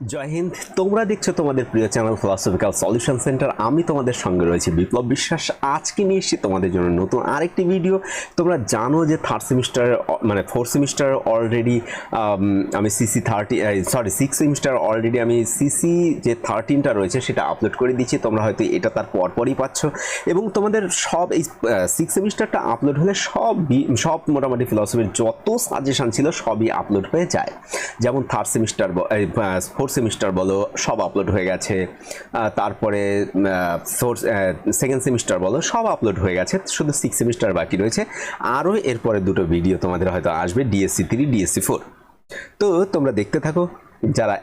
জয় হিন্দ, তোমরা দেখছ তোমাদের প্রিয় চ্যানেল ফিলসফিক্যাল সলিউশন সেন্টার আমি তোমাদের সঙ্গে রয়েছে বিপ্লব বিশ্বাস। আজকে নিয়ে এসেছি তোমাদের জন্য নতুন আরেকটি ভিডিও তোমরা জানো যে থার্ড সেমিস্টার মানে ফোর্থ সেমিস্টার অলরেডি আমি CC thirty sorry six semester already আমি সিসি যে থার্টিনটা রয়েছে সেটা আপলোড করে দিচ্ছি তোমরা হয়তো এটা তার পরপরই পাচ্ছ। এবং তোমাদের সব এই সিক্স সেমিস্টারটা আপলোড হলে সব সব মোটামুটি ফিলসফির যত সাজেশন ছিল সবই আপলোড হয়ে যায়। যেমন থার্ড সেমিস্টার ফোর্থ সেমিস্টার বলো, সব আপলোড হয়ে গেছে। তারপরে ফোর্থ সেকেন্ড সেমিস্টার বলো, সব আপলোড হয়ে গেছে। শুধু সিক্স সেমিস্টার বাকি রয়েছে। আরও এরপরে দুটো ভিডিও তোমাদের হয়তো আসবে ডিএসসি থ্রি ডিএসসি ফোর তো তোমরা দেখতে থাকো, যারা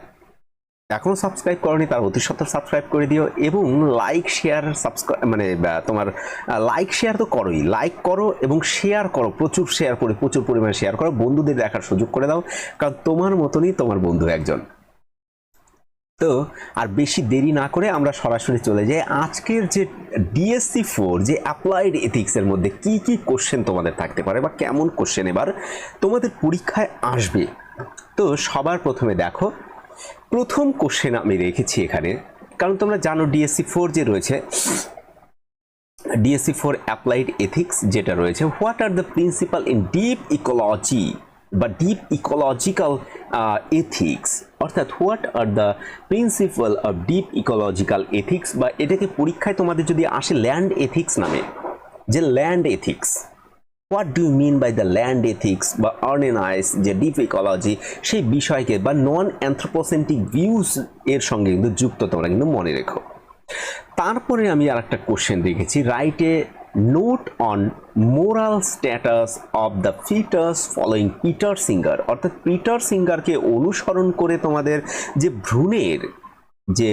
এখনও সাবস্ক্রাইব করনি, তার অতি সত্ত্বর সাবস্ক্রাইব করে দিও এবং লাইক শেয়ার সাবস্ক্রাইব মানে তোমার লাইক শেয়ার তো করোই। লাইক করো এবং শেয়ার করো, প্রচুর শেয়ার করে, প্রচুর পরিমাণে শেয়ার করো। বন্ধুদের দেখার সুযোগ করে দাও, কারণ তোমার মতনই তোমার বন্ধু একজন। তো আর বেশি দেরি না করে আমরা সরাসরি চলে যাই। আজকের যে ডিএসসি ফোর যে অ্যাপ্লাইড এথিক্সের মধ্যে কি কি কোশ্চেন তোমাদের থাকতে পারে বা কেমন কোশ্চেন এবার তোমাদের পরীক্ষায় আসবে? তো সবার প্রথমে দেখো, প্রথম কোশ্চেন আমি রেখেছি এখানে, কারণ তোমরা জানো ডিএসসি ফোর যে রয়েছে ডিএসসি ফোর অ্যাপ্লাইড এথিক্স যেটা রয়েছে what are the principle in deep ecology বা ডিপ ইকোলজিক্যাল এথিক্স অর্থাৎ what are the principle of deep ecological ethics বা এটাকে পরীক্ষায় তোমাদের যদি আসে ল্যান্ড এথিক্স নামে, যে land ethics, what do mean by the land ethics বা অর্নেনাইজ যে ডিপ ইকোলজি, সেই বিষয়কে বা নন অ্যান্থ্রোপোসেন্টিক ভিউজ এর সঙ্গে কিন্তু যুক্ত তোমরা কিন্তু মনে রেখো। তারপরে আমি আর একটা কোশ্চেন রেখেছি, write a note on moral status of the fetus following Peter Singer অর্থাৎ পিটার সিঙ্গারকে অনুসরণ করে তোমাদের যে ভ্রূণের যে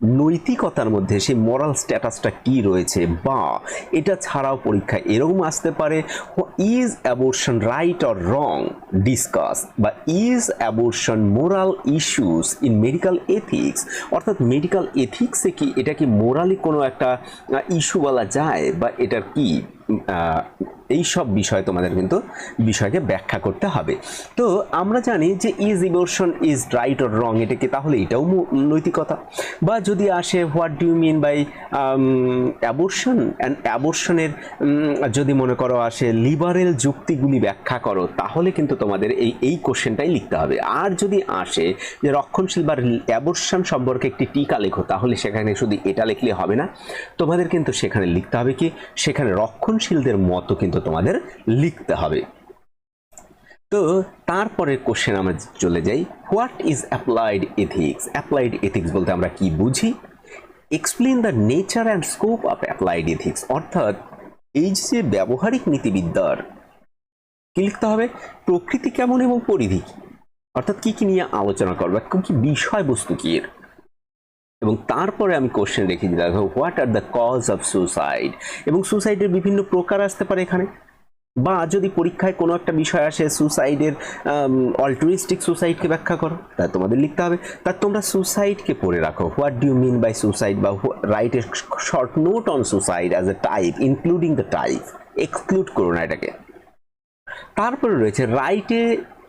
নৈতিকতার মধ্যে সেই মোরাল স্ট্যাটাসটা কি রয়েছে বা এটা ছাড়াও পরীক্ষায় এরকম আসতে পারে is abortion right or wrong discuss বা is abortion moral issues in medical ethics অর্থাৎ মেডিকেল এথিক্সে কি, এটা কি মোরালি কোনো একটা ইস্যু বলা যায় বা এটার কি এই সব বিষয় তোমাদের কিন্তু বিষয়কে ব্যাখ্যা করতে হবে। তো আমরা জানি যে is emotion is right or wrong এটা কি তাহলে এটাও নৈতিকতা? বা যদি আসে what do you mean by abortion and অ্যাবর্শনের যদি মনে করো আসে লিবারেল যুক্তিগুলি ব্যাখ্যা করো, তাহলে কিন্তু তোমাদের এই এই কোশ্চেনটাই লিখতে হবে। আর যদি আসে যে রক্ষণশীল বা অ্যাবর্শন সম্পর্কে একটি টিকা লেখো, তাহলে সেখানে শুধু এটা লিখলে হবে না। তোমাদের কিন্তু সেখানে লিখতে হবে কি, সেখানে রক্ষণশীলদের মতো কিন্তু তোমাদের লিখতে হবে। তো তারপরে কোশ্চেন আমরা চলে যাই। What is applied ethics applied ethics বলতে আমরা কি বুঝি? Explain the nature and scope of applied ethics অর্থাৎ এই যে ব্যবহারিক নীতিবিদ্যার কি লিখতে হবে? প্রকৃতি কেমন এবং পরিধি অর্থাৎ কি কি নিয়ে আলোচনা করবে? কি বিষয়বস্তু কি এর? এবং তারপরে আমি কোশ্চেন রেখে দেখো what are the cause of suicide এবং সুসাইডের বিভিন্ন প্রকার আসতে পারে এখানে। বা যদি পরীক্ষায় কোনো একটা বিষয় আসে সুসাইডের অল্টুরিস্টিক সুসাইডকে ব্যাখ্যা করো, তা তোমাদের লিখতে হবে। তা তোমরা সুসাইডকে পড়ে রাখো। What do you mean by suicide বা write a short note on suicide as a type including the type exclude করো না এটাকে। তারপরে রয়েছে write a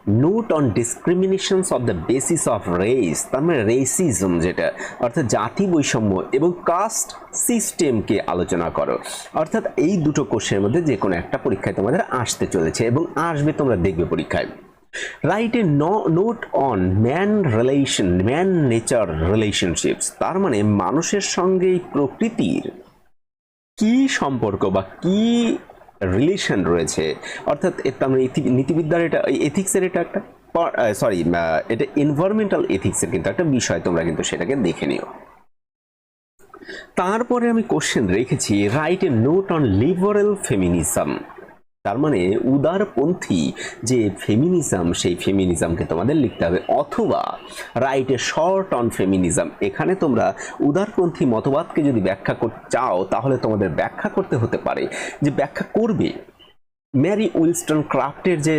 note on discriminations of the basis of race তার মানে রেসিজম যেটা, অর্থাৎ জাতি বৈষম্য এবং কাস্ট সিস্টেমকে আলোচনা করো। অর্থাৎ এই দুটো কোর্সের মধ্যে যে কোনো একটা পরীক্ষায় তোমাদের আসতে চলেছে এবং আসবে তোমরা দেখবে পরীক্ষায়। Write a note on man relation man nature relationships তার মানে মানুষের সঙ্গে প্রকৃতির কি সম্পর্ক বা কি রিলেশন রয়েছে। অর্থাৎ মানে নীতিবিদ্যার এটা এথিক্সের এটা একটা সরি এটা এনভায়রনমেন্টাল এথিক্সের কিন্তু একটা বিষয়, তোমরা কিন্তু সেটাকে দেখে নিও। তারপরে আমি কোশ্চেন রেখেছি write a note on liberal feminism তার মানে উদারপন্থী যে ফেমিনিজম সেই ফেমিনিজমকে তোমাদের লিখতে হবে। অথবা write a short on feminism এখানে তোমরা উদারপন্থী মতবাদকে যদি ব্যাখ্যা করতে চাও, তাহলে তোমাদের ব্যাখ্যা করতে হতে পারে। যে ব্যাখ্যা করবে ম্যারি উইলস্টন ক্রাফটের যে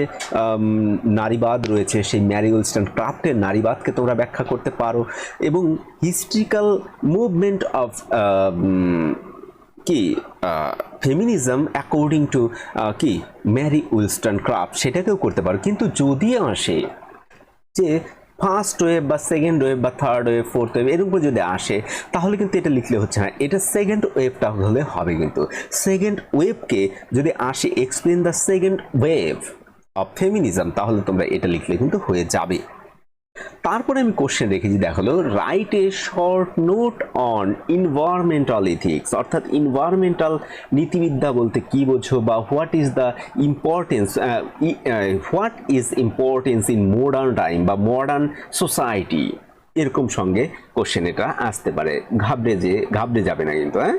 নারীবাদ রয়েছে, সেই ম্যারি উইলস্টন ক্রাফ্টের নারীবাদকে তোমরা ব্যাখ্যা করতে পারো। এবং হিস্ট্রিক্যাল মুভমেন্ট অফ কি ফেমিনিজম অ্যাকর্ডিং টু কি ম্যারি উইলস্টন ক্রাফট সেটাকেও করতে পারো। কিন্তু যদি আসে যে ফার্স্ট ওয়েভ বা সেকেন্ড ওয়েভ বা থার্ড ওয়েভ ফোর্থ ওয়েভ এরকম করে যদি আসে, তাহলে কিন্তু এটা লিখলে হচ্ছে না। এটা সেকেন্ড ওয়েভটা হলে হবে কিন্তু। সেকেন্ড ওয়েভকে যদি আসে explain the second wave of feminism তাহলে তোমরা এটা লিখলে কিন্তু হয়ে যাবে। তারপরে আমি কোশ্চেন রেখেছি দেখাল write a short note on environmental ethics অর্থাৎ ইনভায়রনমেন্টাল নীতিবিদ্যা বলতে কি বোঝো বা what is the importance what is importance in modern time বা মডার্ন সোসাইটি এরকম সঙ্গে কোশ্চেন এটা আসতে পারে। ঘাবড়ে যে, ঘাবড়ে যাবে না কিন্তু হ্যাঁ?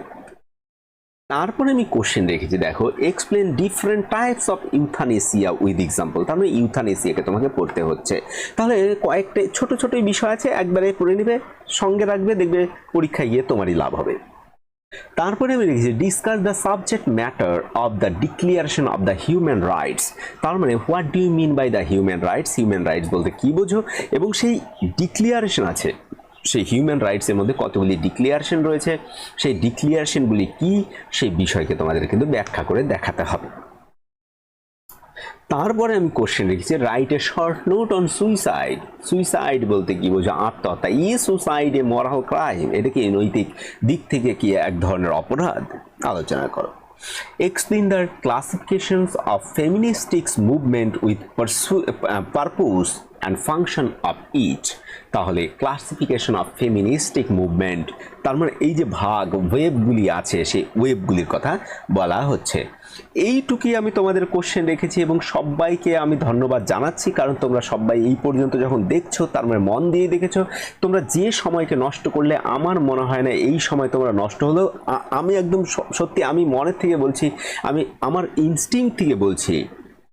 তারপরে আমি কোশ্চেন রেখেছি, দেখো explain different types of euthanasia with example তার মানে ইউথানেসিয়াকে তোমাকে পড়তে হচ্ছে। তাহলে কয়েকটা ছোট ছোট বিষয় আছে, একবারে পড়ে নেবে, সঙ্গে রাখবে, দেখবে পরীক্ষায় গিয়ে তোমারই লাভ হবে। তারপরে আমি লিখেছি discuss the subject matter of the declaration of the human rights তার মানে what do you mean by the human rights human rights বলতে কি বোঝো? এবং সেই ডিক্লিয়ারেশন আছে সেই হিউম্যান রাইটসের মধ্যে কতগুলি ডিক্লিয়ারেশন রয়েছে, সেই ডিক্লিয়ারেশনগুলি কি, সেই বিষয়কে তোমাদের কিন্তু ব্যাখ্যা করে দেখাতে হবে। তারপরে আমি কোশ্চেন রেখেছি write a short note on suicide suicide বলতে কি বোঝো? আত্মহত্যা। Is suicide a moral crime এটা কি নৈতিক দিক থেকে কি এক ধরনের অপরাধ? আলোচনা করো। Explain the classifications of feministics movement with purpose and function of each তাহলে ক্লাসিফিকেশন অফ ফেমিনিস্টিক মুভমেন্ট তার মানে এই যে ভাগ ওয়েবগুলি আছে, সেই ওয়েবগুলির কথা বলা হচ্ছে। এইটুকুই আমি তোমাদের কোশ্চেন রেখেছি এবং সবাইকে আমি ধন্যবাদ জানাচ্ছি, কারণ তোমরা সবাই এই পর্যন্ত যখন দেখছ, তার মানে মন দিয়ে দেখেছ, তোমরা যে সময়কে নষ্ট করলে আমার মনে হয় না এই সময় তোমরা নষ্ট হলেও আমি একদম সত্যি আমি মনের থেকে বলছি, আমি আমার ইনস্টিং থেকে বলছি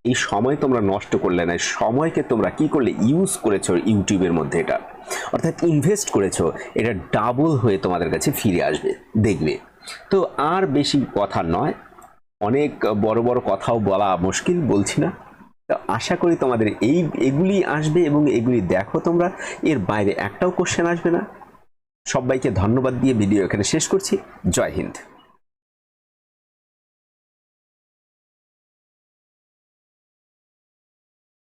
এই সময় তোমরা নষ্ট করলে না সময়কে তোমরা কি করলে? ইউজ করেছ ইউটিউবের মধ্যে এটা। অর্থাৎ ইনভেস্ট করেছ, এটা ডাবল হয়ে তোমাদের কাছে ফিরে আসবে, দেখবে। তো আর বেশি কথা নয়, অনেক বড় বড় কথাও বলা মুশকিল, বলছি না। তো আশা করি তোমাদের এই, এগুলি আসবে এবং এগুলি দেখো তোমরা। এর বাইরে একটাও কোশ্চেন আসবে না। সবাইকে ধন্যবাদ দিয়ে ভিডিও এখানে শেষ করছি। জয় হিন্দ।